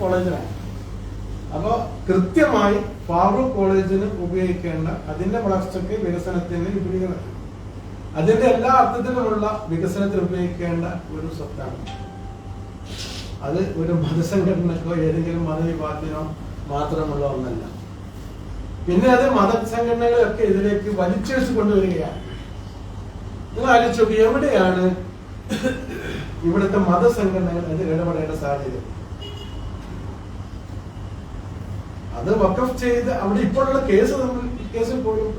കോളേജിലാണ്. അപ്പോൾ കൃത്യമായി ഫാറൂഖ് കോളേജിന് ഉപയോഗിക്കേണ്ട അതിന്റെ വളർച്ചയ്ക്ക് വികസനത്തിന് വിപുലീകരണം. അതിന്റെ എല്ലാ അർത്ഥത്തിലുമുള്ള വികസനത്തിന് ഉപയോഗിക്കേണ്ട ഒരു സ്വത്താണ്. അത് ഒരു മതസംഘടനക്കോ ഏതെങ്കിലും മതവിഭാഗത്തിനോ മാത്രമുള്ള ഒന്നല്ല. പിന്നെ അത് മതസംഘടനകളൊക്കെ ഇതിലേക്ക് വലിച്ചെടുത്ത് കൊണ്ടുവരികയാണ് നിങ്ങൾ ആലോചിച്ചു എവിടെയാണ് ഇവിടുത്തെ മതസംഘടനകൾ അതിൽ ഇടപെടേണ്ട സാഹചര്യം? അത് വക്കഫ് ചെയ്ത് അവിടെ ഇപ്പോഴുള്ള കേസ് നമ്മൾ കേസിൽ പോലും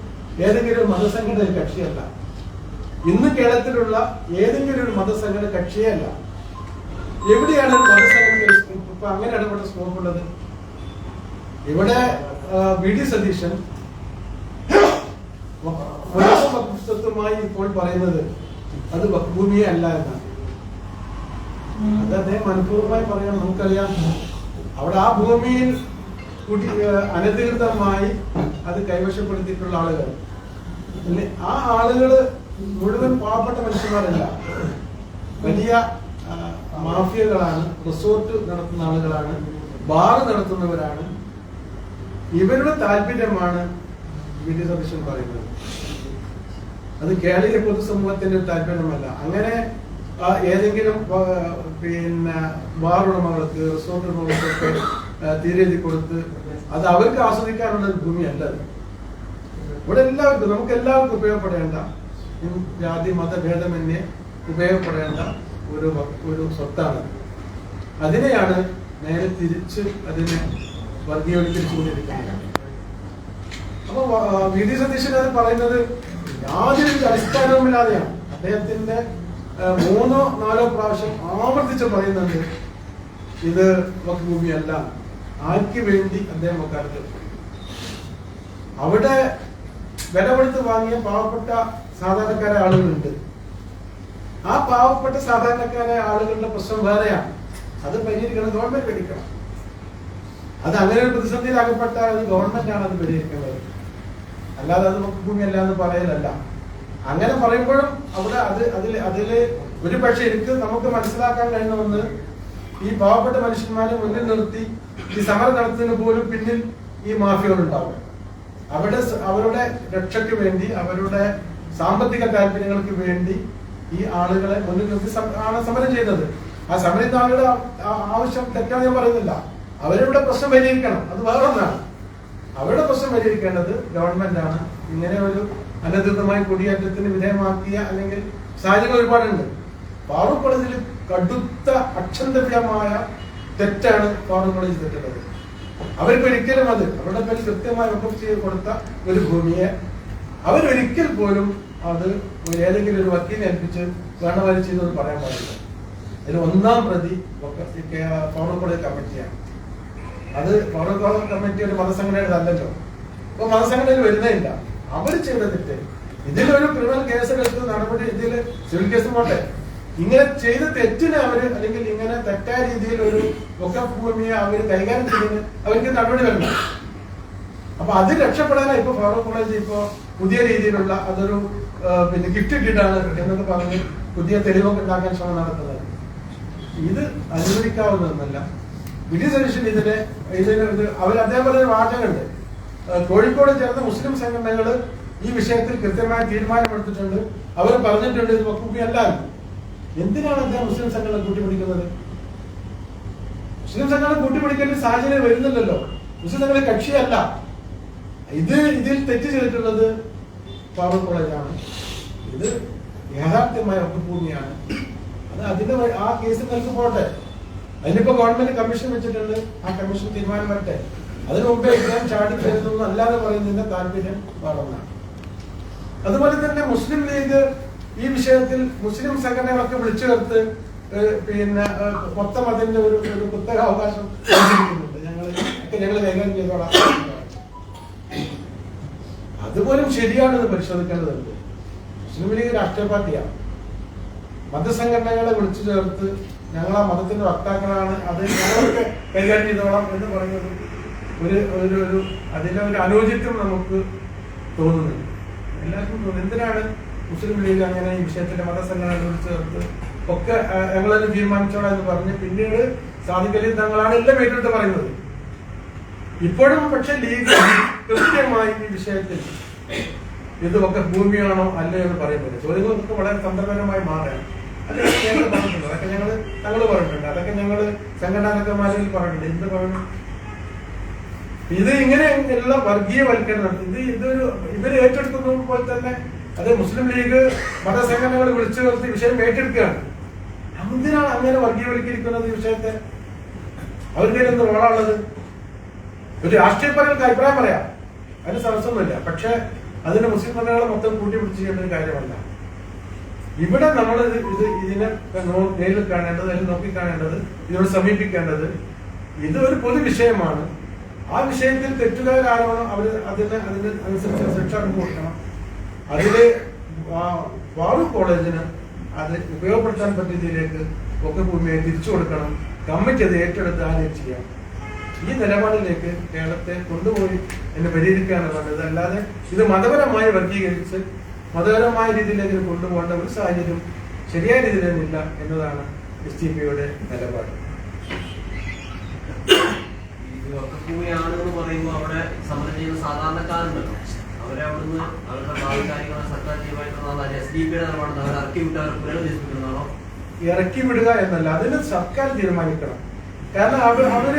ഏതെങ്കിലും മതസംഘടന കക്ഷിയല്ല. ഇന്ന് കേരളത്തിലുള്ള ഏതെങ്കിലും ഒരു മതസംഘടന കക്ഷിയല്ല. എവിടെയാണ് മതസംഘടന ഇപ്പൊ അങ്ങനെ ഇടപെട്ട സ്കോപ്പ് ഉള്ളത് ഇവിടെ വി. ഡി. സതീശൻ സ്വത്തുമായി ഇപ്പോൾ പറയുന്നത് അത് വക്ഭൂമിയെ അല്ല എന്നാണ്. അത് അദ്ദേഹം മനഃപൂർവമായി പറയാൻ നമുക്കറിയാം. അവിടെ ആ ഭൂമിയിൽ കുടി അനധികൃതമായി അത് കൈവശപ്പെടുത്തിയിട്ടുള്ള ആളുകൾ. അല്ലെ ആ ആളുകൾ മുഴുവൻ പാവപ്പെട്ട മനുഷ്യന്മാരല്ല. വലിയ മാഫിയകളാണ് റിസോർട്ട് നടത്തുന്ന ആളുകളാണ് ബാർ നടത്തുന്നവരാണ്. ഇവരുടെ താല്പര്യമാണ് വി ഡി പറയുന്നത്. അത് കേരളീയ പൊതുസമൂഹത്തിന്റെ താല്പര്യമല്ല. അങ്ങനെ ഏതെങ്കിലും പിന്നെ ബാർ ഉടമകൾക്ക് റിസോർട്ട് ഉടമകൾക്കൊക്കെ തീരെഴുതി കൊടുത്ത് അത് അവർക്ക് ആസ്വദിക്കാനുള്ള ഒരു ഭൂമിയല്ല അത്. ഇവിടെ എല്ലാവർക്കും നമുക്ക് എല്ലാവർക്കും ഉപയോഗപ്പെടേണ്ട ജാതി മതഭേദമന്യേ ഉപയോഗപ്പെടേണ്ട ഒരു ഒരു സ്വത്താണ്. അതിനെയാണ് നേരെ തിരിച്ച് അതിനെ വർഗീയവൽക്കരിച്ചുകൊണ്ടിരിക്കുന്നത്. അപ്പൊ വ- ഡി. സതീശൻ അത് പറയുന്നത് യാതൊരു അടിസ്ഥാനവുമില്ലാതെയാണ്. അദ്ദേഹത്തിന്റെ മൂന്നോ നാലോ പ്രാവശ്യം ആവർത്തിച്ച് പറയുന്നുണ്ട് ഇത് വഖഫ് ഭൂമിയല്ല ആർക്ക് വേണ്ടി അദ്ദേഹം വക്കാലത്ത്? അവിടെ വില കൊടുത്ത് വാങ്ങിയ പാവപ്പെട്ട സാധാരണക്കാരെ ആളുകളുണ്ട്. ആ പാവപ്പെട്ട സാധാരണക്കാരെ ആളുകളുടെ പ്രശ്നം വേറെയാണ്. അത് പരിഹരിക്കണം ഗവൺമെന്റ് പഠിക്കണം അത് അങ്ങനെ ഒരു പ്രതിസന്ധിയിൽ അകപ്പെട്ട ഒരു ഗവൺമെന്റ് ആണ് അത് പരിഹരിക്കേണ്ടത്. അല്ലാതെ അത് ഭൂമി അല്ല എന്ന് പറയലല്ല. അങ്ങനെ പറയുമ്പോഴും അവിടെ അത് അതിൽ അതിൽ ഒരു പക്ഷേ എനിക്ക് നമുക്ക് മനസ്സിലാക്കാൻ കഴിയുന്ന ഒന്ന് ഈ പാവപ്പെട്ട മനുഷ്യന്മാരെ മുന്നിൽ നിർത്തി ഈ സമരം നടത്തുന്നതിന് പോലും പിന്നിൽ ഈ മാഫിയകളുണ്ടാവും. സ- അവരുടെ രക്ഷയ്ക്ക് വേണ്ടി അവരുടെ സാമ്പത്തിക താല്പര്യങ്ങൾക്ക് വേണ്ടി ഈ ആളുകളെ മുന്നിൽ ആണ് സമരം ചെയ്യുന്നത് ആ സമരത്തിന് ആളുടെ ആവശ്യം തെറ്റാണ് ഞാൻ പറയുന്നില്ല. അവരുടെ പ്രശ്നം പരിഹരിക്കണം. അത് വേറൊന്നാണ്. അവരുടെ പ്രശ്നം പരിഹരിക്കേണ്ടത് ഗവൺമെന്റ് ആണ് ഇങ്ങനെ ഒരു അനധികൃതമായി കുടിയേറ്റത്തിന് വിധേയമാക്കിയ അല്ലെങ്കിൽ സാഹചര്യം ഒരുപാടുണ്ട്. പാറു കോളേജിൽ കടുത്ത അക്ഷന്തവ്യമായ തെറ്റാണ് ഫാറൂഖ് കോളേജ് തെറ്റുള്ളത് അവർക്ക് ഒരിക്കലും അത് അവരുടെ പേര് കൃത്യമായി റിപ്പോർട്ട് ചെയ്ത് കൊടുത്ത ഒരു ഭൂമിയെ അവരൊരിക്കൽ പോലും അത് ഏതെങ്കിലും ഒരു വക്കീലിനെ ഏൽപ്പിച്ച് വേണവാരി ചെയ്തെന്ന് പറയാൻ പാടില്ല. അതിന് ഒന്നാം പ്രതി ഫോറൻ കോളേജ് കമ്മിറ്റിയാണ് അത് ഫോറൻ കോളേജ് കമ്മിറ്റി ഒരു മതസംഘടനയുടെ അല്ലല്ലോ. അപ്പൊ മതസംഘടനയിൽ വരുന്നേയില്ല. അവർ ചെയ്ത തെറ്റ്. ഇതിലൊരു ക്രിമിനൽ കേസ് എടുത്ത് നടപടി ഇതിൽ സിവിൽ കേസ് പോട്ടെ. ഇങ്ങനെ ചെയ്ത തെറ്റിന് അവർ അല്ലെങ്കിൽ ഇങ്ങനെ തെറ്റായ രീതിയിൽ ഒരു ഒക്കെ ഭൂമിയെ അവർ കൈകാര്യം ചെയ്യുന്നതിന് അവർക്ക് നടപടി വരണം. അപ്പൊ അത് രക്ഷപ്പെടാനാണ് ഇപ്പൊ ഫാറൂഖ് കോളേജ് ഇപ്പൊ പുതിയ രീതിയിലുള്ള അതൊരു പിന്നെ ഗിഫ്റ്റ് ഇട്ടിട്ടാണ് എന്നൊക്കെ പറഞ്ഞ് പുതിയ തെളിവൊക്കെ ഉണ്ടാക്കാൻ ശ്രമം നടത്തുന്നത്. ഇത് അനുവദിക്കാവുന്നതല്ല വിധി സതീശൻ ഇതിനെ ഇതിന് ഇത് അവർ അദ്ദേഹം പറഞ്ഞ വാചകമുണ്ട്. കോഴിക്കോട് ചേർന്ന മുസ്ലിം സംഘടനകൾ ഈ വിഷയത്തിൽ കൃത്യമായ തീരുമാനമെടുത്തിട്ടുണ്ട്. അവർ പറഞ്ഞിട്ടുണ്ട് ഇത് വക്കുപ്പി അല്ല എന്ന്. എന്തിനാണ് അദ്ദേഹം മുസ്ലിം സംഘടന കൂട്ടിപ്പിടിക്കുന്നത്? മുസ്ലിം സംഘടന കൂട്ടിപ്പിടിക്കേണ്ട സാഹചര്യം വരുന്നില്ലല്ലോ. മുസ്ലിം സംഘടന കക്ഷിയല്ല. ഇത് ഇതിൽ തെറ്റ് ചെയ്തിട്ടുള്ളത് ഫാറൂഖ് കോളേജാണ് ഇത് യാഥാർത്ഥ്യമായ ഒപ്പഭൂമിയാണ് അത് അതിന്റെ ആ കേസ് നിങ്ങൾക്ക് പോട്ടെ അതിനിപ്പോ ഗവൺമെന്റ് കമ്മീഷൻ വെച്ചിട്ടുണ്ട്. ആ കമ്മീഷൻ തീരുമാനം വരട്ടെ. അതിനു മുമ്പേ ഇദ്ദേഹം ചാടി കയറുന്നു അല്ലാതെ പറയുന്നതിന്റെ താല്പര്യം വേറൊന്നാണ് അതുപോലെ തന്നെ മുസ്ലിം ലീഗ് ഈ വിഷയത്തിൽ മുസ്ലിം സംഘടനകളൊക്കെ വിളിച്ചു ചേർത്ത് പിന്നെ മൊത്തം അതിന്റെ ഒരു ഒരു കുത്തക അവകാശം ഞങ്ങൾ ഒക്കെ ചെയ്തോളാം. അതുപോലും ശരിയാണെന്ന് പരിശോധിക്കേണ്ടതുണ്ട്. മുസ്ലിം ലീഗ് രാഷ്ട്രീയ പാർട്ടിയാണ്. മതസംഘടനകളെ വിളിച്ചു ചേർത്ത് ഞങ്ങൾ ആ മതത്തിന്റെ വക്താക്കളാണ്. അത് ഞങ്ങളൊക്കെ കൈകാര്യം ചെയ്തോളാം എന്ന് പറയുന്നത് ഒരു ഒരു ഒരു അതിന്റെ ഒരു അനോചിത്വം നമുക്ക് തോന്നുന്നുണ്ട്. എല്ലാവർക്കും എന്തിനാണ് മുസ്ലിം ലീഗ് അങ്ങനെ ഈ വിഷയത്തിന്റെ മതസംഘടനകൾ വിളിച്ചു ചേർത്ത് ഒക്കെ തന്നെ തീരുമാനിച്ചോളാം എന്ന് പറഞ്ഞ് പിന്നീട് സാധിക്കലി തങ്ങളാണ് എല്ലാം ഏറ്റെടുത്ത് പറയുന്നത്. ഇപ്പോഴും പക്ഷെ ലീഗ് കൃത്യമായി ഈ വിഷയത്തിൽ ഇത് ഒക്കെ ഭൂമിയാണോ അല്ലേ എന്ന് പറയുന്നത്. ചോദ്യങ്ങളൊക്കെ വളരെ തന്ത്രപരമായി മാറുകയാണ് അതൊക്കെ ഞങ്ങൾ പറഞ്ഞിട്ടുണ്ട്. അതൊക്കെ ഞങ്ങൾ പറഞ്ഞിട്ടുണ്ട്. അതൊക്കെ ഞങ്ങൾ സംഘടനാക്കന്മാരിൽ പറഞ്ഞിട്ടുണ്ട്. എന്ത് പറഞ്ഞു? ഇത് ഇങ്ങനെ എല്ലാം വർഗീയവൽക്കരണം ഇത് ഇതൊരു ഇവർ ഏറ്റെടുക്കുന്നത് പോലെ തന്നെ അത് മുസ്ലിം ലീഗ് മതസംഘടനകൾ വിളിച്ചു നിർത്തി വിഷയം ഏറ്റെടുക്കുകയാണ്. എന്തിനാണ് അങ്ങനെ വർഗീയവൽക്കരിക്കുന്നത് ഈ വിഷയത്തെ? അവർക്ക് എന്ത് റോളാണുള്ളത് ഒരു രാഷ്ട്രീയപരങ്ങൾക്ക് അഭിപ്രായം പറയാം. അതിന് സമസ്യൊന്നുമില്ല പക്ഷെ അതിന് മുസ്ലിം സംഘടനകളെ മൊത്തം കൂട്ടി പിടിച്ച് ചെയ്യേണ്ട ഒരു കാര്യമല്ല. ഇവിടെ നമ്മൾ ഇത് ഇത് ഇതിനെ നേരിൽ കാണേണ്ടത് നോക്കി കാണേണ്ടത് ഇതിനോട് സമീപിക്കേണ്ടത് ഇത് ഒരു പൊതു വിഷയമാണ്. ആ വിഷയത്തിൽ തെറ്റുകാരാണോ അവർ അതിന് അതിന് അനുസരിച്ച് ശിക്ഷ കൊടുക്കണം? അതിൽ ഫാറൂഖ് കോളേജിന് അത് ഉപയോഗപ്പെടുത്താൻ പറ്റിയ രീതിയിലേക്ക് ഒക്കെ ഭൂമിയെ തിരിച്ചു കൊടുക്കണം. കമ്മിറ്റി അത് ഏറ്റെടുത്ത് ആദ്യം ചെയ്യാം. ഈ നിലപാടിലേക്ക് കേരളത്തെ കൊണ്ടുപോയി എന്നെ പരിഹരിക്കാനുള്ളത് ഇതല്ലാതെ ഇത് മതപരമായി വർഗീകരിച്ച് മതപരമായ രീതിയിലേക്ക് കൊണ്ടുപോകേണ്ട ഒരു സാഹചര്യം ശരിയായ രീതിയിലൊന്നുമില്ല എന്നതാണ് എസ് ടി പിയുടെ നിലപാട്. ഭൂമിയാണെന്ന് പറയുമ്പോൾ അവിടെ സമരം ചെയ്യുന്ന സാധാരണക്കാരുണ്ടല്ലോ. അവരെ അവിടുന്ന് അവരുടെ ഭാവി സർക്കാർ തീരുമാനിക്കുന്നതാണ് എസ് ഡി പിയുടെ നിലപാട് അവരെ ഇറക്കി വിട്ട് പുനരുദ്ദേശിപ്പിക്കുന്നതാണോ ഇറക്കി വിടുക എന്നല്ല അതിന് സർക്കാർ തീരുമാനിക്കണം. കാരണം അവർ അവർ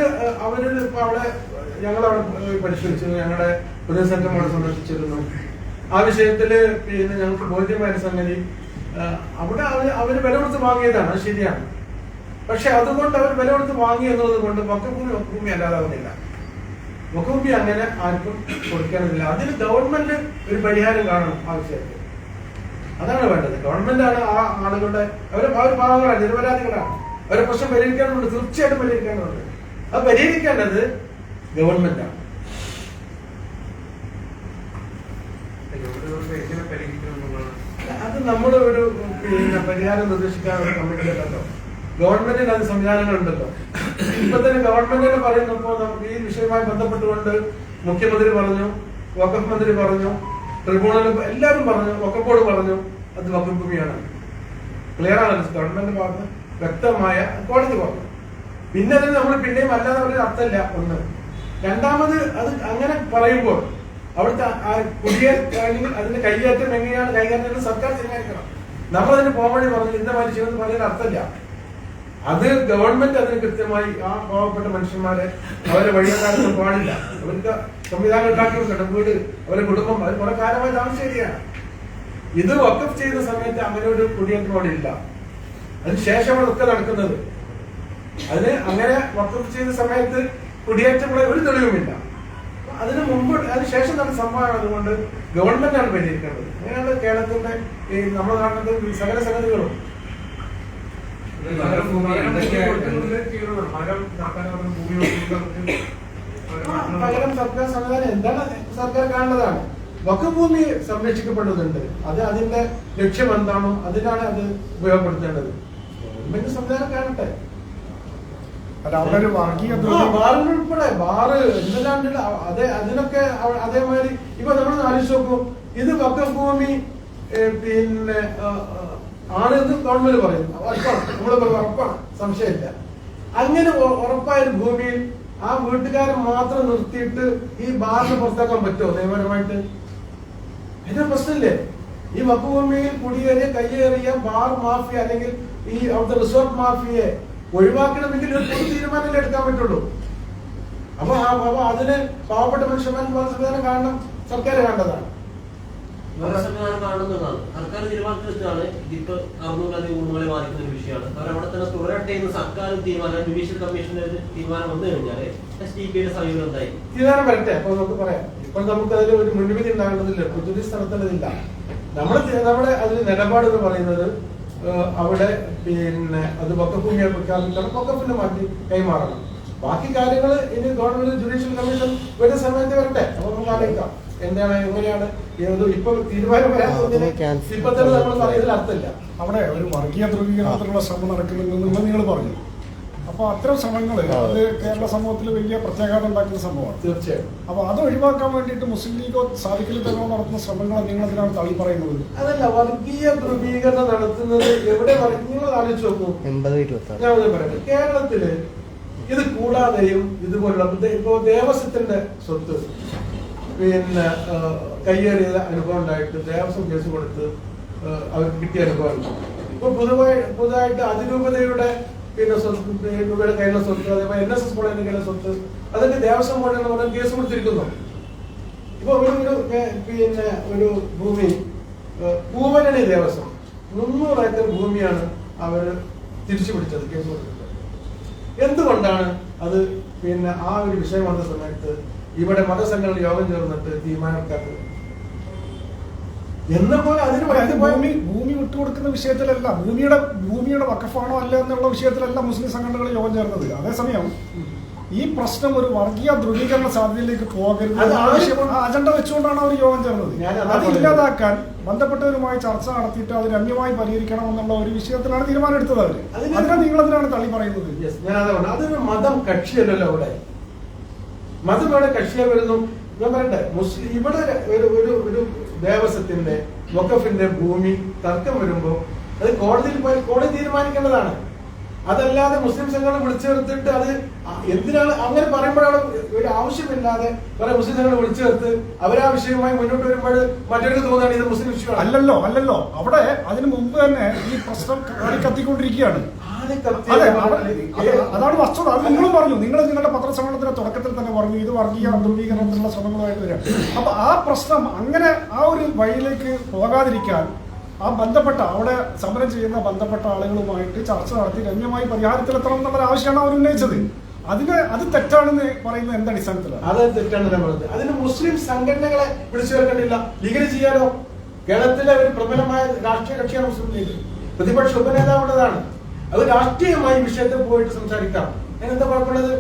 അവർ ഇപ്പൊ അവിടെ ഞങ്ങൾ അവിടെ പരിശോധിച്ചിരുന്നു പരിശോധിച്ചു ഞങ്ങളുടെ പൊതുസംഘം അവിടെ സന്ദർശിച്ചിരുന്നു. ആ വിഷയത്തിൽ പിന്നെ ഞങ്ങൾക്ക് ബോധ്യമായ സംഗതി അവിടെ അവർ അവർ വില കൊടുത്ത് വാങ്ങിയതാണ് ശരിയാണ്. പക്ഷെ അതുകൊണ്ട് അവർ വില കൊടുത്ത് വാങ്ങി എന്നുള്ളത് കൊണ്ട് പക്കഭൂമി ഭൂമി അല്ലാതാവുന്നില്ല. വക്കഭൂമി അങ്ങനെ ആർക്കും കൊടുക്കാനില്ല. അതിന് ഗവൺമെന്റ് ഒരു പരിഹാരം കാണണം ആവശ്യമായിട്ട്. അതാണ് വേണ്ടത്. ഗവൺമെന്റ് ആണ് ആ ആളുകളുടെ അവരെ അവർ പാവങ്ങളാണ് നിരപരാധികളാണ്. അവരെ പ്രശ്നം പരിഹരിക്കാനുണ്ട് തീർച്ചയായിട്ടും പരിഹരിക്കാനുണ്ട്. അത് പരിഹരിക്കേണ്ടത് ഗവൺമെന്റാണ് അത് നമ്മൾ ഒരു പിന്നെ പരിഹാരം നിർദ്ദേശിക്കാൻ ഒരു കമ്മിറ്റി ഉണ്ടല്ലോ. ഗവൺമെന്റിന് അത് സംവിധാനങ്ങളുണ്ടല്ലോ. ഇപ്പൊ തന്നെ ഗവൺമെന്റിനെ പറയുന്നപ്പോ നമുക്ക് ഈ വിഷയവുമായി ബന്ധപ്പെട്ടുകൊണ്ട് മുഖ്യമന്ത്രി പറഞ്ഞു വഖഫ് മന്ത്രി പറഞ്ഞു ട്രിബ്യൂണൽ എല്ലാവരും പറഞ്ഞു വക്കപ്പോട് പറഞ്ഞു അത് വഖഫ് ഭൂമിയാണ്. ക്ലിയർ ആണ് ഗവൺമെന്റ് ഭാഗത്ത് വ്യക്തമായ കോടതി പറഞ്ഞു പിന്നെ അതിന് നമ്മൾ പിന്നെയും അല്ലാതെ ഒരു അർത്ഥമില്ല ഒന്ന്. രണ്ടാമത് അത് അങ്ങനെ പറയുമ്പോൾ അവിടുത്തെ കുടിയെ അല്ലെങ്കിൽ അതിന്റെ കൈയേറ്റം എങ്ങനെയാണ് കൈകാര്യം സർക്കാർ തീരുമാനിക്കണം. നമ്മളതിന് വേണ്ടി പറഞ്ഞു ഇന്ന മാതിരി പറയുന്ന അർത്ഥമില്ല. അത് ഗവൺമെന്റ് അതിന് കൃത്യമായി ആ പാവപ്പെട്ട മനുഷ്യന്മാരെ അവരെ വഴിയാക്കാൻ പാടില്ല. അവർക്ക് സംവിധാനം ഉണ്ടാക്കി കൊടുക്കട്ടെ വീട് അവരെ കുടുംബം അവർ കുറെ കാലമായി താമസിക്കുകയാണ് ഇത് വക്കഫ് ചെയ്യുന്ന സമയത്ത് അങ്ങനെ ഒരു കുടിയേറ്റം ഇല്ല. അതിന് ശേഷമാണ് ഒക്കെ നടക്കുന്നത്. അതിന് അങ്ങനെ വക്കഫ് ചെയ്ത സമയത്ത് കുടിയേറ്റങ്ങളെ ഒരു തെളിവുമില്ല. അതിന് മുമ്പ് അതിന് ശേഷം നടന്ന സംഭവമാണ് അതുകൊണ്ട് ഗവൺമെന്റാണ് പരിഹരിക്കേണ്ടത്. അങ്ങനെയാണ് കേരളത്തിന്റെ ഈ നമ്മുടെ നാട്ടിലെ സകല സംഗതികളും നഗരം ഭൂമി എന്തൊക്കെയാണ് ആ, പകരം സർക്കാർ സംവിധാനം എന്താണ് സർക്കാർ കാണുന്നതാണ്? വക്കഭൂമി സംരക്ഷിക്കപ്പെടുന്നുണ്ട്. അത് അതിന്റെ ലക്ഷ്യം എന്താണോ അതിനാണ് അത് ഉപയോഗപ്പെടുത്തേണ്ടത്. ഗവൺമെന്റ് സംവിധാനം കാണട്ടെ. ഉൾപ്പെടെ ബാറ് എന്തെല്ലാണ്ട് അതെ അതിനൊക്കെ അതേമാതിരി ഇപ്പൊ നമ്മൾ ആലോചിച്ച് നോക്കും ഇത് വക്കഭൂമി പിന്നെ ആണെന്ന് ഗവൺമെന്റ് പറയും ഉറപ്പാണ് നമ്മൾ പറയും ഉറപ്പാണ് സംശയമില്ല. അങ്ങനെ ഉറപ്പായ ഭൂമിയിൽ ആ വീട്ടുകാരൻ മാത്രം നിർത്തിയിട്ട് ഈ ബാറിന് പുറത്താക്കാൻ പറ്റുമോ നിയമപരമായിട്ട്? അതിന്റെ പ്രശ്നമില്ലേ? ഈ വക്കുഭൂമിയിൽ കുടിയേറിയ കയ്യേറിയ ബാർ മാഫിയ അല്ലെങ്കിൽ ഈ അവിടുത്തെ റിസോർട്ട് മാഫിയെ ഒഴിവാക്കണമെങ്കിൽ ഒരു പൊതു തീരുമാനമല്ലേ എടുക്കാൻ പറ്റുള്ളൂ? അപ്പൊ അപ്പൊ അതിന് പാവപ്പെട്ട മനുഷ്യന്മാർ സംവിധാനം കാണണം. സർക്കാർ കണ്ടതാണ് കാണുന്നതാണ്. സർക്കാർ വിഷയമാണ്. തന്നെ സർക്കാർ തീരുമാനം തീരുമാനം തീരുമാനം വരട്ടെ അപ്പൊ നമുക്ക് പറയാം. ഇപ്പൊ നമുക്ക് അതിൽ ഒരു മുൻവിധി ഉണ്ടാകേണ്ടതില്ല. പൊതുവി സ്ഥലത്തേണ്ടതില്ല നമ്മൾ നമ്മുടെ അതിൽ നിലപാട് എന്ന് പറയുന്നത് അവിടെ പിന്നെ അത് വക്കഭൂമിയെ പ്രഖ്യാപിക്കണം. വക്കഫിന് മാറ്റി കൈമാറണം. ബാക്കി കാര്യങ്ങൾ ഇനി ഗവൺമെന്റ് ജുഡീഷ്യൽ കമ്മീഷൻ വരുന്ന സമയത്ത് വരട്ടെ. അപ്പൊ നമുക്ക് ആലോചിക്കാം. എന്താണ് എങ്ങനെയാണ്? ഇപ്പൊ തീരുമാനം ഇപ്പൊ തന്നെ നമ്മൾ പറയുന്നതിൽ അർത്ഥമില്ല. അവിടെ ഒരു വർഗീയ ധ്രുവീകരണത്തിനുള്ള ശ്രമം നടക്കുന്നുണ്ടെന്നുള്ള നിങ്ങൾ പറഞ്ഞു. അപ്പൊ അത്തരം ശ്രമങ്ങൾ അത് കേരള സമൂഹത്തിൽ വലിയ പ്രത്യാഘാതം ഉണ്ടാക്കുന്ന സംഭവമാണ് തീർച്ചയായും. അപ്പൊ അത് ഒഴിവാക്കാൻ വേണ്ടിയിട്ട് മുസ്ലിം ലീഗോ സാധിക്കലി തങ്ങളോ നടത്തുന്ന ശ്രമങ്ങൾ നിങ്ങൾ അതിനാണ് തള്ളി പറയുന്നത്? അതല്ല വർഗീയ ധ്രുവീകരണം നടത്തുന്നത് എവിടെ നിങ്ങൾ ആലോചിച്ച് നോക്കൂ. ഞാൻ പറയട്ടെ. കേരളത്തിൽ ഇത് കൂടാതെയും ഇതുപോലുള്ള ഇപ്പൊ ഇപ്പോ ദേവസ്വത്തിന്റെ സ്വത്ത് പിന്നെ കയ്യേറിയ അനുഭവം ഉണ്ടായിട്ട് ദേവസ്വം കേസ് കൊടുത്ത് അവർക്ക് കിട്ടിയ അനുഭവം. ഇപ്പൊ പൊതുവായി പുതുതായിട്ട് അതിരൂപതയുടെ പിന്നെ സ്വത്ത് രൂപയുടെ കയ്യിലുള്ള സ്വത്ത് അതേപോലെ എൻ എസ് എസ് കോളേജിന്റെ കയ്യിലെ സ്വത്ത് അതൊക്കെ ദേവസ്വം ബോർഡ് എന്ന് പറഞ്ഞ കേസ് കൊടുത്തിരിക്കുന്നു. ഇപ്പൊ ഒരു പിന്നെ ഒരു ഭൂമി പൂവനണി ദേവസ്വം. മുന്നൂറ് ഏക്കർ ഭൂമിയാണ് അവർ തിരിച്ചു പിടിച്ചത് കേസ് കൊടുത്തിട്ടുള്ളത് എന്തുകൊണ്ടാണ് അത് പിന്നെ ആ ഒരു വിഷയം വന്ന സമയത്ത് ഇവിടെ മതസംഘടന യോഗം ചേർന്നിട്ട് തീരുമാനമെടുക്കാത്തത്. എന്ന പോലെ അതിന് ഭൂമി ഭൂമി വിട്ടുകൊടുക്കുന്ന വിഷയത്തിലല്ല ഭൂമിയുടെ ഭൂമിയുടെ വക്കഫാണോ അല്ല എന്നുള്ള വിഷയത്തിലല്ല മുസ്ലിം സംഘടനകൾ യോഗം ചേർന്നത്. അതേസമയം ഈ പ്രശ്നം ഒരു വർഗീയ ധ്രുവീകരണ സാധ്യതയിലേക്ക് പോകരുത് അജണ്ട വെച്ചുകൊണ്ടാണ് അവർ യോഗം ചേർന്നത്. അതാ ഇല്ലാതാക്കാൻ ബന്ധപ്പെട്ടവരുമായി ചർച്ച നടത്തിയിട്ട് അത് രമ്യമായി പരിഹരിക്കണം എന്നുള്ള ഒരു വിഷയത്തിലാണ് തീരുമാനം എടുത്തത് അവർ. അതിന് നിങ്ങൾ എന്തിനാണ് തള്ളി പറയുന്നത്. അതൊരു മതം കക്ഷിയല്ലല്ലോ അവിടെ. മതം ഇവിടെ കക്ഷിയെ വരുന്നു. ഞാൻ പറയട്ടെ മുസ്ലിം ഇവിടെ ഒരു ഒരു ഒരു ദേവസ്വത്തിന്റെ വക്കഫിന്റെ ഭൂമി തർക്കം വരുമ്പോൾ അത് കോടതിയിൽ പോയി കോടതി തീരുമാനിക്കേണ്ടതാണ്. അതല്ലാതെ മുസ്ലിം സംഘടന വിളിച്ചു ചേർത്തിട്ട് അത് എന്തിനാണ് അങ്ങനെ പറയുമ്പോഴാണ് ഒരു ആവശ്യമില്ലാതെ കുറെ മുസ്ലിം സംഘടന വിളിച്ചു ചേർത്ത് അവരാ വിഷയവുമായി മുന്നോട്ട് വരുമ്പോൾ മറ്റൊരു തോന്നുകയാണ് ഇത് മുസ്ലിം വിഷയമാണ് അല്ലല്ലോ അല്ലല്ലോ. അവിടെ അതിനു മുമ്പ് തന്നെ ഈ പ്രശ്നം കത്തിക്കൊണ്ടിരിക്കുകയാണ്. അതാണ് വസ്തുത. അത് നിങ്ങളും പറഞ്ഞു. നിങ്ങൾ നിങ്ങളുടെ പത്രസമ്മേളനത്തിന്റെ തുടക്കത്തിൽ തന്നെ പറഞ്ഞു. ഇത് വർഗീയ ധ്രുവീകരണത്തിനുള്ള ശ്രമങ്ങളായിട്ട് വരാം അപ്പൊ ആ പ്രശ്നം അങ്ങനെ ആ ഒരു വഴിയിലേക്ക് പോകാതിരിക്കാൻ ആ ബന്ധപ്പെട്ട അവിടെ സമരം ചെയ്യുന്ന ബന്ധപ്പെട്ട ആളുകളുമായിട്ട് ചർച്ച നടത്തി രമ്യമായി പരിഹാരത്തിലെത്തണം എന്നുള്ള ആവശ്യമാണ് അവർ ഉന്നയിച്ചത്. അതിന് അത് തെറ്റാണെന്ന് പറയുന്നത് എന്ത് അടിസ്ഥാനത്തിലാണ് അത് തെറ്റാണ് പറഞ്ഞത്. അതിന് മുസ്ലിം സംഘടനകളെ പിടിച്ചു ചേർക്കണ്ടില്ല ലീഗിന് ചെയ്യാനോ കേരളത്തിലെ ഒരു പ്രബലമായ രാഷ്ട്രീയ കക്ഷിയാണ് മുസ്ലിം ലീഗ്. പ്രതിപക്ഷ ഉപനേതാവുള്ളതാണ് അത് രാഷ്ട്രീയമായി വിഷയത്തെ വിഷയത്തിൽ പോയിട്ട് സംസാരിക്കാം. അതിനെന്താ കുഴപ്പമുള്ളത്?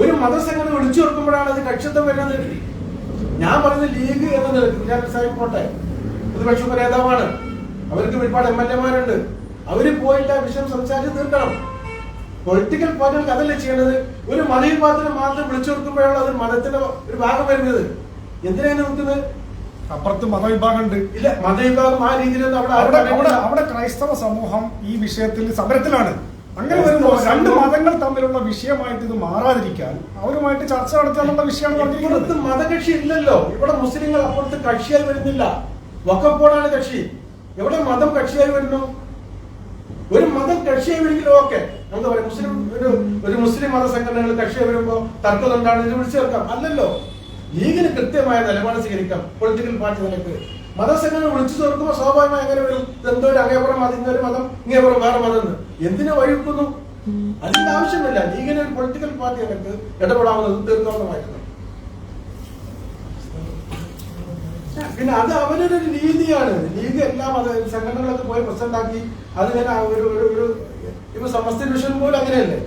ഒരു മതസംഘടന വിളിച്ചു ചേർക്കുമ്പോഴാണ് അത് കക്ഷിത്വം വരുന്നത്. ഞാൻ പറയുന്നത് ലീഗ് എന്ന നിലയ്ക്ക് ഞാൻ സാഹിബ് പോട്ടെ പ്രതിപക്ഷ നേതാവാണ് അവർക്ക് ഒരുപാട് എം എൽ എമാരുണ്ട്. അവർ പോയിട്ട് ആ വിഷയം സംസാരിച്ച് തീർക്കണം. പൊളിറ്റിക്കൽ പാർട്ടികൾക്ക് അതല്ലേ ചെയ്യേണ്ടത്? ഒരു മതവിഭാഗത്തിന് മാത്രം വിളിച്ചു കൊടുക്കുമ്പോഴാണ് അത് മതത്തിന്റെ ഒരു ഭാഗം വരുന്നത്. എന്തിനാണ് നോക്കുന്നത് അപ്പുറത്ത് മതവിഭാഗമുണ്ട് ഇല്ല മതവിഭാഗം ആ രീതിയിൽ അവിടെ അവിടെ അവിടെ ക്രൈസ്തവ സമൂഹം ഈ വിഷയത്തിൽ സമരത്തിലാണ്. അങ്ങനെ വരുമ്പോൾ രണ്ട് മതങ്ങൾ തമ്മിലുള്ള വിഷയമായിട്ട് ഇത് മാറാതിരിക്കാൻ അവരുമായിട്ട് ചർച്ച നടത്താനുള്ള വിഷയമാണ് ഇവിടുത്തെ പറഞ്ഞിരിക്കുന്നത് മതകക്ഷി ഇല്ലല്ലോ. ഇവിടെ മുസ്ലിങ്ങൾ അപ്പുറത്ത് കക്ഷിയായി വരുന്നില്ല. വക്കപ്പോഴാണ് കക്ഷി. എവിടെ മതം കക്ഷിയായി വരുന്നു? ഒരു മതം കക്ഷിയായി വരുമെങ്കിൽ ഓക്കെ. നമുക്ക് പറയാം മുസ്ലിം ഒരു ഒരു മുസ്ലിം മത സംഘടനകൾ കക്ഷിയായി വരുമ്പോൾ തർക്കം എന്താണ്? ഇത് വിളിച്ചു ചേർക്കാം അല്ലല്ലോ. ലീഗിന് കൃത്യമായ നിലപാട് സ്വീകരിക്കാം. പൊളിറ്റിക്കൽ പാർട്ടി നിലയ്ക്ക്. മതസംഘടന വിളിച്ചു ചേർക്കുമ്പോൾ സ്വാഭാവികമായി എങ്ങനെ വരും? എന്തോ ഒരു അങ്ങേപ്പുറം മതം ഇന്നൊരു മതം ഇങ്ങേപ്പുറം വേറെ മതം എന്ന്. എന്തിനു വഴിക്കുന്നു അതിന്റെ ആവശ്യമില്ല. ലീഗിന് ഒരു പൊളിറ്റിക്കൽ പാർട്ടി നിലയ്ക്ക് ഇടപെടാവുന്നത് തീർച്ചയായിട്ടും പിന്നെ അത് അവരുടെ ഒരു രീതിയാണ്. ലീഗ് എല്ലാ മത സംഘടനകളൊക്കെ പോയി പ്രസിഡന്റ് ആക്കി ഒരു ഒരു ഒരു ഇപ്പൊ സമസ്ത ഡിവിഷൻ പോലും അങ്ങനെയല്ലേ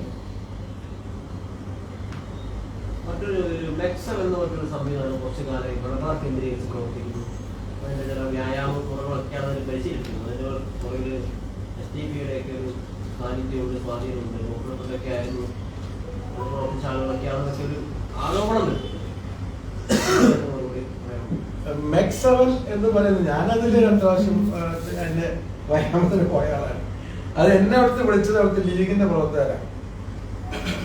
മറ്റൊരു ഒരു മെക്സൽ എന്ന് പറഞ്ഞൊരു സംവിധാനം കുറച്ചു കാലം വളരെ കേന്ദ്രീകരിച്ച് പ്രവർത്തിക്കുന്നു. അതിന്റെ ചില വ്യായാമ കുറവൊക്കെയാണ് അതിന് പരിശീലിക്കുന്നത് അതിന്റെ പുറകിൽ എസ് ഡി പിയുടെ ഒക്കെ ഒരു സാന്നിധ്യമുണ്ട് സ്വാധീനമുണ്ട് മുഖ്യമന്ത്രിയൊക്കെ ആയിരുന്നു. പ്രവർത്തിച്ച ആളുകളൊക്കെയാണെന്നൊക്കെ ഒരു ആരോപണം? മെക് സെവൻ എന്ന് പറയുന്നത് ഞാനതിൽ രണ്ടു പ്രാവശ്യം ആ, എന്റെ വ്യായാമത്തിന് പോയ ആളാണ്. അത് എന്നെ അവിടുത്തെ വിളിച്ചത് അവിടുത്തെ ലീഗിന്റെ പ്രവർത്തകരാണ്.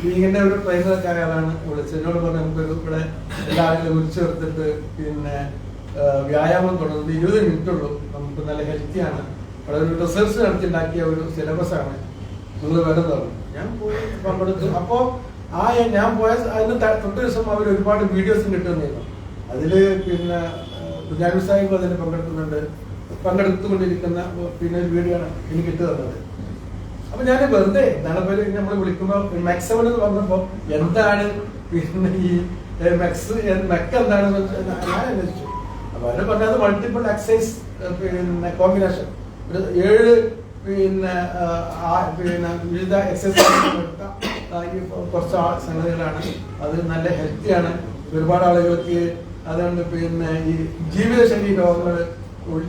ലീഗിന്റെ ഒരു ട്രെയിനറൊക്കെ അയാളാണ് എന്നോട് പറഞ്ഞു നമുക്കൊരു ഇവിടെ എല്ലാവരും വിളിച്ചു ചേർത്തിട്ട് പിന്നെ വ്യായാമം തുടങ്ങുന്നത് ഇരുപത് മിനിറ്റ് ഉള്ളൂ. നമുക്ക് നല്ല ഹെൽത്തിയാണ് അവിടെ ഒരു റിസർച്ച് നടത്തിണ്ടാക്കിയ ഒരു സിലബസ് ആണ്. നിങ്ങൾ വരുന്നത് പറഞ്ഞു. ഞാൻ പോയി പങ്കെടുത്തു. അപ്പോ ആ ഞാൻ പോയ അതിന് തൊട്ട് ദിവസം അവർ ഒരുപാട് വീഡിയോസും കിട്ടുന്നിരുന്നു അതിൽ പിന്നെ കുഞ്ഞാലി സാഹിബ് അതിന് പങ്കെടുക്കുന്നുണ്ട്. പങ്കെടുത്തുകൊണ്ടിരിക്കുന്ന പിന്നെ ഒരു വീഡിയോ ആണ് എനിക്ക് ഇട്ട് തന്നത്. അപ്പൊ ഞാൻ വെറുതെ നമ്മൾ നമ്മൾ വിളിക്കുമ്പോ മാക്സവൻ എന്ന് പറഞ്ഞപ്പോ എന്താണ് പിന്നെ ഈ മെക്സ് മെക്ക് എന്താണെന്ന് ഞാൻ അന്വേഷിച്ചു അപ്പൊ അവർ പറഞ്ഞത് മൾട്ടിപ്പിൾ എക്സൈസ് പിന്നെ കോമ്പിനേഷൻ ഒരു ഏഴ് പിന്നെ പിന്നെ വിവിധ എക്സസൈസ് കുറച്ച് സംഗതികളാണ്. അത് നല്ല ഹെൽത്തിയാണ് ഒരുപാട് ആളുകൾക്ക് അതുകൊണ്ട് പിന്നെ ഈ ജീവിതശൈലി രോഗങ്ങൾ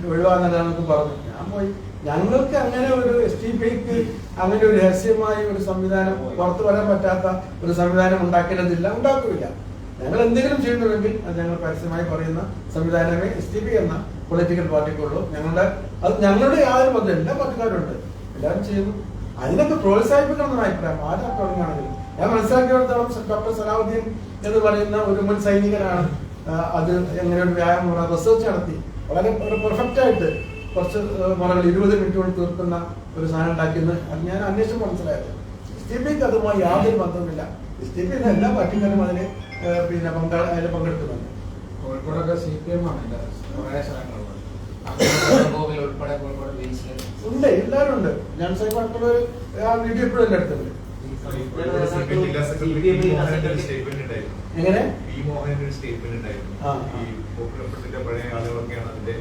ഒഴിവാകുന്നതാണെന്നൊക്കെ പറഞ്ഞു. ഞാൻ പോയി. ഞങ്ങൾക്ക് അങ്ങനെ ഒരു എസ് ടി പിക്ക് അങ്ങനെ ഒരു രഹസ്യമായ ഒരു സംവിധാനം പുറത്തു വരാൻ പറ്റാത്ത ഒരു സംവിധാനം ഉണ്ടാക്കേണ്ടതില്ല ഉണ്ടാക്കില്ല ഞങ്ങൾ എന്തെങ്കിലും ചെയ്യുന്നുണ്ടെങ്കിൽ അത് ഞങ്ങൾ പരസ്യമായി പറയുന്ന സംവിധാനമേ എസ് ടി പി എന്ന പൊളിറ്റിക്കൽ പാർട്ടിക്കുള്ളൂ ഞങ്ങളുടെ അത് ഞങ്ങളുടെ യാതൊരു പദ്ധതി എല്ലാ പാർട്ടിക്കാരുണ്ട് എല്ലാവരും ചെയ്യുന്നു. അതിനൊക്കെ പ്രോത്സാഹിപ്പിക്കണം എന്നാണ് അഭിപ്രായം. ആരാ തുടങ്ങുകയാണെങ്കിൽ ഞാൻ മനസ്സിലാക്കിയിടത്തോളം ഡോക്ടർ സലാഹുദ്ദീൻ എന്ന് പറയുന്ന ഒരു മുൻ സൈനികനാണ് അത് എങ്ങനെ ഒരു വ്യായാമം റിസർച്ച് നടത്തി. വളരെ പെർഫെക്റ്റ് ആയിട്ട് കുറച്ച് മുറകൾ ഇരുപത് മിനിറ്റ് കൊണ്ട് തീർക്കുന്ന ഒരു സാധനം ഉണ്ടാക്കിയെന്ന് അത് ഞാൻ അന്വേഷിച്ച് മനസ്സിലായത്. സ്റ്റീപിക്ക് അതുമായി യാതൊരു ബന്ധവുമില്ല. സ്റ്റീപിക്ക് എല്ലാ പാർട്ടിക്കാരും അതിന് പിന്നെ പങ്കാ അതിൽ പങ്കെടുക്കുന്നുണ്ട്. കോഴിക്കോടൊക്കെ സി പി എം ആണ് കുറേ ഉൾപ്പെടെ കോഴിക്കോട് ബീച്ചിൽ. ഉണ്ട് എല്ലാവരും ഉണ്ട്. ഞാൻ സൈബായിട്ടുള്ള ആ വീഡിയോ ഇപ്പോഴും എന്റെ അടുത്തുണ്ട്. സ്റ്റേറ്റ്മെന്റ് ഉണ്ടായിരുന്നു. എങ്ങനെ? പി ഒരു സ്റ്റേറ്റ്മെന്റ് ഉണ്ടായിരുന്നു. ഈ പഴയ ആളുകളൊക്കെയാണ് അതിന്റെ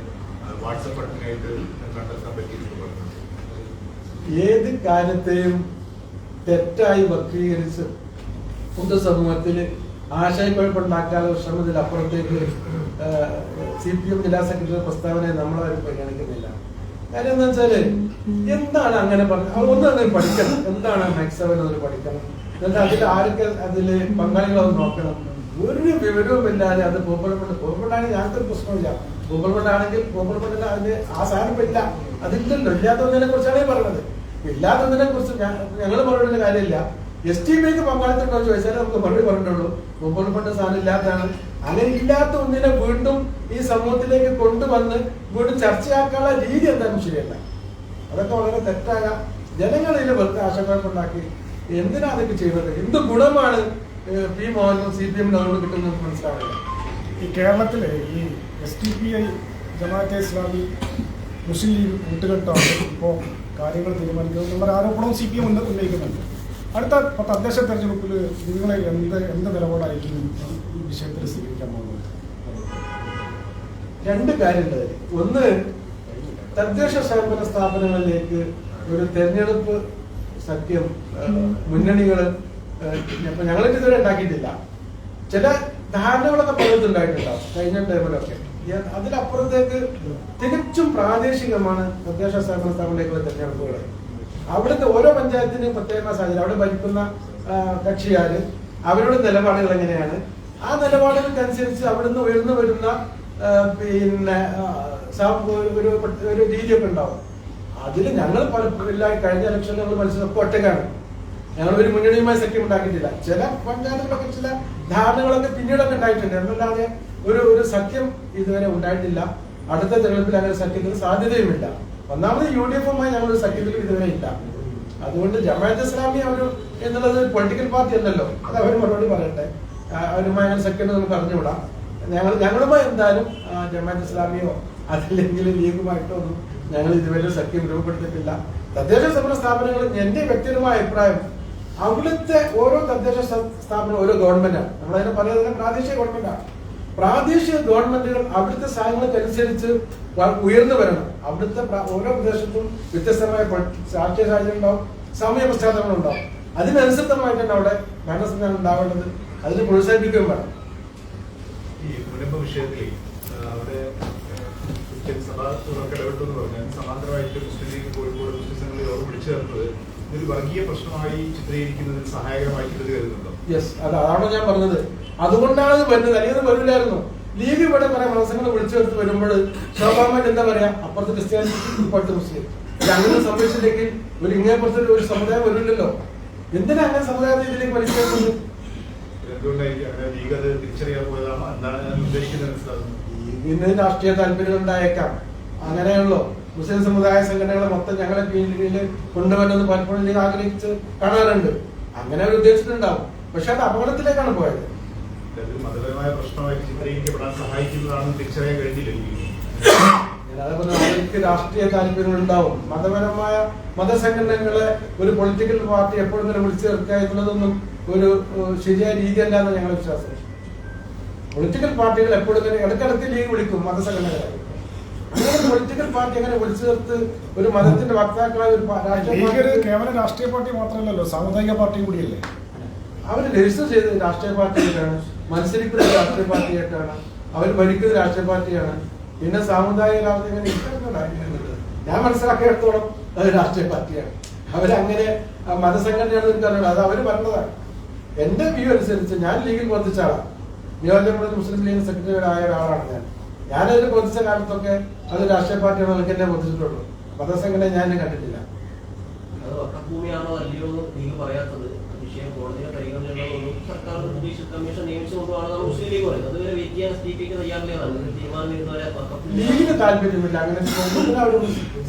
ഏത് കാര്യത്തെയും തെറ്റായി വക്രീകരിച്ച് പൊതുസമൂഹത്തിൽ ആശയക്കുഴപ്പമുണ്ടാക്കാതെ ശ്രമത്തിൽ അപ്പുറത്തേക്ക് സി പി എം ജില്ലാ സെക്രട്ടറി പ്രസ്താവനയെ നമ്മളാരും പരിഗണിക്കുന്നില്ല കാര്യം എന്താ വെച്ചാൽ എന്താണ് അങ്ങനെ ഒന്ന് അങ്ങനെ പഠിക്കണം എന്താണ് മാക്സിമം അതിൽ പഠിക്കണം എന്നിട്ട് അതിൽ ആരൊക്കെ അതിൽ പങ്കാളികളൊന്ന് നോക്കണം ഒരു വിവരവും ഇല്ലാതെ അത് പോപ്പുലർ പോപ്പുലറാണെങ്കിൽ ഞങ്ങൾക്ക് ഒരു പ്രശ്നമില്ല പോപ്പുലർമെന്റ് ആണെങ്കിൽ പോപ്പുലർമെന്റിന് അതിന് ആ സാധനം ഇപ്പൊ ഇല്ല. അതില്ലല്ലോ ഇല്ലാത്തതിനെ കുറിച്ചാണ് പറയുന്നത് ഇല്ലാത്തതിനെ കുറിച്ച് ഞങ്ങൾ പറയേണ്ട കാര്യമില്ല. എസ് ടി ബിക്ക് പങ്കാളിത്തുണ്ടോ എന്ന് ചോദിച്ചാൽ നമുക്ക് മറുപടി പറഞ്ഞിട്ടുള്ളൂ. ഫണ്ട് സാധനം ഇല്ലാത്തതാണ്. അങ്ങനെ ഇല്ലാത്ത ഒന്നിനെ വീണ്ടും ഈ സമൂഹത്തിലേക്ക് കൊണ്ടുവന്ന് വീണ്ടും ചർച്ചയാക്കാനുള്ള രീതി എന്തായാലും ശരിയല്ല അതൊക്കെ വളരെ തെറ്റായ ജനങ്ങളിൽ വെറുതെ ആശങ്കകളുണ്ടാക്കി എന്തിനാ അതൊക്കെ ചെയ്യുന്നത്? എന്ത് ഗുണമാണ് പി മോഹനും സി പി എമ്മിനും അതുകൊണ്ട് കിട്ടുന്നത് മനസ്സിലാവില്ല ഈ കേരളത്തിലെ ഈ S T P I Jamaat Islami Muslim League കൂട്ടുകെട്ടാണ് ഇപ്പോൾ കാര്യങ്ങൾ തീരുമാനിക്കുന്നത്. എന്നുള്ള ആരോപണവും സി പി എം ഉന്നയിക്കുന്നുണ്ട്. അടുത്ത തദ്ദേശ തെരഞ്ഞെടുപ്പിൽ നിങ്ങളെ എന്ത് എന്ത് നിലപാടായിരിക്കും ഈ വിഷയത്തിൽ സ്വീകരിക്കാൻ പോകുന്നത്? രണ്ട് കാര്യമുണ്ട് ഒന്ന് തദ്ദേശ സ്വയംഭരണ സ്ഥാപനങ്ങളിലേക്ക് ഒരു തെരഞ്ഞെടുപ്പ് സത്യം മുന്നണികൾ ഞങ്ങൾക്ക് ഇതുവരെ ഉണ്ടാക്കിയിട്ടില്ല. ചില ധാരണകളൊക്കെ പലതുണ്ടായിട്ടുണ്ടാവും കഴിഞ്ഞ ടൈമിലൊക്കെ. അതിലപ്പുറത്തേക്ക് തികച്ചും പ്രാദേശികമാണ് തദ്ദേശ സ്ഥാപന സ്ഥാപനങ്ങളിലേക്കുള്ള തെരഞ്ഞെടുപ്പുകൾ അവിടുത്തെ ഓരോ പഞ്ചായത്തിനും പ്രത്യേക സാഹചര്യം. അവിടെ ഭരിക്കുന്ന കക്ഷിയാര് അവരുടെ നിലപാടുകൾ എങ്ങനെയാണ്? ആ നിലപാടുകൾക്കനുസരിച്ച് അവിടുന്ന് ഉയർന്നു വരുന്ന പിന്നെ ഒരു ഒരു രീതിയൊക്കെ ഉണ്ടാവും. അതിൽ ഞങ്ങൾ പലപ്പോഴും കഴിഞ്ഞ ഇലക്ഷനിൽ ഞങ്ങൾ മനസ്സിലൊക്കെ ഒറ്റക്കാണ് ഞങ്ങൾ ഒരു മുന്നണിയുമായി സഖ്യം ഉണ്ടാക്കിയിട്ടില്ല. ചില പഞ്ചായത്തുകളൊക്കെ ചില ധാരണകളൊക്കെ പിന്നീടൊക്കെ ഉണ്ടായിട്ടുണ്ട്. എന്നല്ലാതെ ഒരു ഒരു സഖ്യം ഇതുവരെ ഉണ്ടായിട്ടില്ല? അടുത്ത തെരഞ്ഞെടുപ്പിൽ അങ്ങനെ സഖ്യത്തിന് സാധ്യതയുമില്ല. ഒന്നാമത് യു ഡി എഫുമായി ഞങ്ങൾ ഒരു സഖ്യത്തിൽ ഇതുവരെ ഇല്ല. അതുകൊണ്ട് ജമാഅത്ത് ഇസ്ലാമി അവർ എന്നുള്ളത് പൊളിറ്റിക്കൽ പാർട്ടി അല്ലല്ലോ. അത് അവർ മറുപടി പറയട്ടെ. അവരുമായി അങ്ങനെ സഖ്യം നമുക്ക് അറിഞ്ഞുകൂടാ. ഞങ്ങൾ ഞങ്ങളുമായി എന്തായാലും ജമാഅത്ത് ഇസ്ലാമിയോ അതല്ലെങ്കിൽ ലീഗുമായിട്ടോ ഒന്നും ഞങ്ങൾ ഇതുവരെ സഖ്യം രൂപപ്പെടുത്തിയിട്ടില്ല. തദ്ദേശ സമര സ്ഥാപനങ്ങളിൽ എന്റെ വ്യക്തിപരമായ അഭിപ്രായം അവിടുത്തെ ഓരോ തദ്ദേശ സ്ഥ- സ്ഥാപനം ഓരോ ഗവൺമെന്റാണ് നമ്മളതിനെ പറയുന്നത് പ്രാദേശിക ഗവൺമെന്റാണ് പ്രാദേശിക ഗവൺമെന്റുകൾ അവിടുത്തെ സാഹചര്യങ്ങൾക്കനുസരിച്ച് ഉയർന്നു വരണം. അവിടുത്തെ ഓരോ പ്രദേശത്തും വ്യത്യസ്തമായ രാഷ്ട്രീയ സാഹചര്യം ഉണ്ടാവും സമയ പശ്ചാത്തലങ്ങൾ ഉണ്ടാവും. അതിനനുസൃതമായിട്ടാണ് അവിടെ ഭരണസംവിധാനം ഉണ്ടാവേണ്ടത്. അതിന് പ്രോത്സാഹിപ്പിക്കുകയും വേണം. ഈ മുനമ്പ വിഷയത്തിൽ അവിടെ സഭ ഇടപെട്ടു എന്ന് പറഞ്ഞാൽ സമാന്തരമായിട്ട് മുസ്ലിം ലീഗ് കോഴിക്കോട് മുസ്ലിം സംഘടന യോഗം വിളിച്ചു ചേർത്തത് ഇതൊരു വർഗീയ പ്രശ്നമായി ചിത്രീകരിക്കുന്നതിന് സഹായകമായിട്ട് കരുതുന്നുണ്ടോ? യെസ് അതാണ് ഞാൻ പറഞ്ഞത്. അതുകൊണ്ടാണ് ഇത് വരുന്നത്. അല്ലെങ്കിൽ വരില്ലായിരുന്നു. ലീഗ് ഇവിടെ കുറെ മാസങ്ങൾ വിളിച്ചു വരുത്ത് വരുമ്പോൾ സ്വാഭാവികമായിട്ട് എന്താ പറയാ? അപ്പുറത്ത് ക്രിസ്ത്യാനിറ്റി ഇപ്പുറത്ത് മുസ്ലിം. ഇത് അങ്ങനെ സംഭവിച്ചില്ലെങ്കിൽ ഒരു ഇങ്ങനെ ഇങ്ങേപ്പുറത്ത് ഒരു സമുദായം വരില്ലല്ലോ എന്തിനാ അങ്ങനെ സമുദായത്തെ ഇതിലേക്ക് വലിച്ചു ചേർക്കുന്നത് അങ്ങനെ ലീഗ് അത് തിരിച്ചറിയാൻ പോയതാണോ? ഞാൻ ഉദ്ദേശിക്കുന്നത്? മനസ്സിലാകുന്നത് ഇന്ന് രാഷ്ട്രീയ താല്പര്യം ഉണ്ടായേക്കാം അങ്ങനെയുള്ളൂ മുസ്ലിം സമുദായ സംഘടനകളെ മൊത്തം ഞങ്ങളെ കീഴിൽ കൊണ്ടുവരുന്നത് പലപ്പോഴും ലീഗ് ആഗ്രഹിച്ച് കാണാറുണ്ട്. അങ്ങനെ അവർ ഉദ്ദേശിച്ചിട്ടുണ്ടാവും. പക്ഷെ അത് അപകടത്തിലേക്കാണ് പോയത്. മതപരമായ ചിത്രീകരിക്കപ്പെടാൻ തിരിച്ചറിയാൻ അതേപോലെ അവർക്ക് രാഷ്ട്രീയ താല്പര്യങ്ങൾ ഉണ്ടാവും മതപരമായ മതസംഘടനകളെ ഒരു പൊളിറ്റിക്കൽ പാർട്ടി എപ്പോഴും തന്നെ വിളിച്ചു ചേർക്കുക എന്നുള്ളതൊന്നും ഒരു ശരിയായ രീതിയല്ല എന്ന് ഞങ്ങളുടെ വിശ്വാസം പൊളിറ്റിക്കൽ പാർട്ടികൾ എപ്പോഴും തന്നെ ഇടയ്ക്കിടയ്ക്ക് ലീഗ് വിളിക്കും മതസംഘടനകളെ. പൊളിറ്റിക്കൽ പാർട്ടി അങ്ങനെ വിളിച്ചു ചേർത്ത് ഒരു മതത്തിന്റെ വക്താക്കളായ ഒരു രാഷ്ട്രീയ കേവലം രാഷ്ട്രീയ പാർട്ടി മാത്രമല്ലല്ലോ സാമുദായിക പാർട്ടി കൂടിയല്ലേ? അവർ രജിസ്റ്റർ ചെയ്ത് രാഷ്ട്രീയ പാർട്ടിയായിട്ടാണ് മത്സരിക്കുന്നത് രാഷ്ട്രീയ പാർട്ടിയായിട്ടാണ് അവർ ഭരിക്കുന്നത് രാഷ്ട്രീയ പാർട്ടിയാണ്. പിന്നെ സാമുദായിക ഞാൻ മനസ്സിലാക്കിയെടുത്തോളം അത് രാഷ്ട്രീയ പാർട്ടിയാണ്. അവരങ്ങനെ മതസംഘടനയാണ് എനിക്കറിയില്ല അത് അവർ പറഞ്ഞതാണ്. എന്റെ വ്യൂ അനുസരിച്ച് ഞാൻ ലീഗിൽ വർദ്ധിച്ച ആളാണ് നിയോജകമണ്ഡലം മുസ്ലിം ലീഗ് സെക്രട്ടറി ആയ ഒരാളാണ് ഞാൻ. ഞാനതിൽ പൊതിച്ച കാലത്തൊക്കെ അത് രാഷ്ട്രീയ പാർട്ടിയാണോ എനിക്ക് എന്നെ പൊതിച്ചിട്ടുള്ളൂ മതസംഘടന ഞാൻ കണ്ടിട്ടില്ല. അല്ലയോ എന്ന് പറയാത്തത്. വിഷയം കോടതിയുടെ സർക്കാർ ജുഡീഷ്യൽ കമ്മീഷൻ നിയമിച്ചുകൊണ്ടാണ് മുസ്ലിം ലീഗ് പറയുന്നത്. അതുവരെ വെയിറ്റ് ചെയ്യാൻ എസ് ഡി പിക്ക് തയ്യാറില്ലെന്നാണ് ഒരു തീരുമാനം വരുന്നവരെ വക്കഭൂമി ലീഗിന് താല്പര്യമില്ല. അങ്ങനെ എന്തിനാ അവർ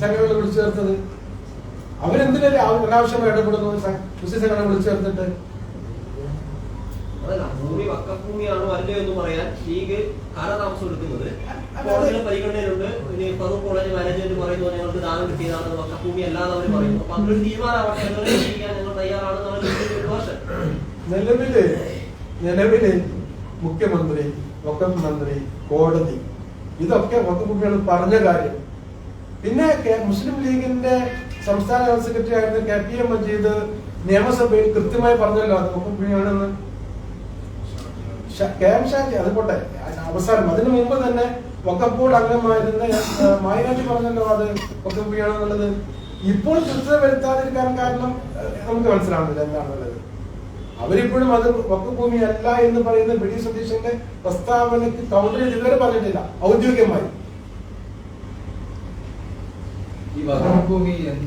സംഘടനകൾ വിളിച്ചു ചേർത്തത്. അവരെന്തിനാ അനാവശ്യമായി ഇടപെടുന്നു? മുസ്ലിം സംഘടന വിളിച്ചു ചേർത്തിട്ട് അതല്ല ഭൂമി വക്കഭൂമിയാണോ അല്ലയോ എന്ന് പറയാൻ ലീഗ് കാലതാമസം എടുക്കുന്നത് കോടതിയുടെ പരിഗണനയിലുണ്ട്. ഇനി ഫറൂഖ് കോളേജ് മാനേജ്മെന്റ് പറയുന്നു ഞങ്ങൾക്ക് ദാനം കിട്ടിയതാണ് വക്കഭൂമി അല്ലാതെ അവർ പറയുന്നു. അപ്പൊ അതിലൊരു ചെയ്യാൻ ഞങ്ങൾ തയ്യാറാണെന്നാണ് ഭാഷ നിലവിൽ നിലവിൽ മുഖ്യമന്ത്രി വക്കഫ് മന്ത്രി കോടതി ഇതൊക്കെ വക്കഭൂമികൾ പറഞ്ഞ കാര്യം. പിന്നെ മുസ്ലിം ലീഗിന്റെ സംസ്ഥാന സെക്രട്ടറി ആയിരുന്ന കെ പി എം മജീദ് നിയമസഭയിൽ കൃത്യമായി പറഞ്ഞല്ലോ അത് വക്കഫുമിയാണെന്ന് ഷ- കെ എം ഷാജി അവസാനം അതിനു മുമ്പ് തന്നെ വക്കപ്പോൾ അംഗമായിരുന്ന മായനാട്ടി പറഞ്ഞല്ലോ അത് വക്കഫുമിയാണെന്നുള്ളത് ഇപ്പോൾ കൃത്യത വരുത്താതിരിക്കാൻ കാരണം നമുക്ക് മനസ്സിലാവുന്നില്ല എന്താണെന്നുള്ളത്. അവരിപ്പോഴും അത് വക്കഭൂമി അല്ല എന്ന് പറയുന്ന ബ്രിട്ടീഷ് സതീശന്റെ പ്രസ്താവനയ്ക്ക് കൗണ്ടർ ഇതുവരെ പറഞ്ഞിട്ടില്ല. ഔദ്യോഗികമായി. ഈ വകഭൂമി എന്ത്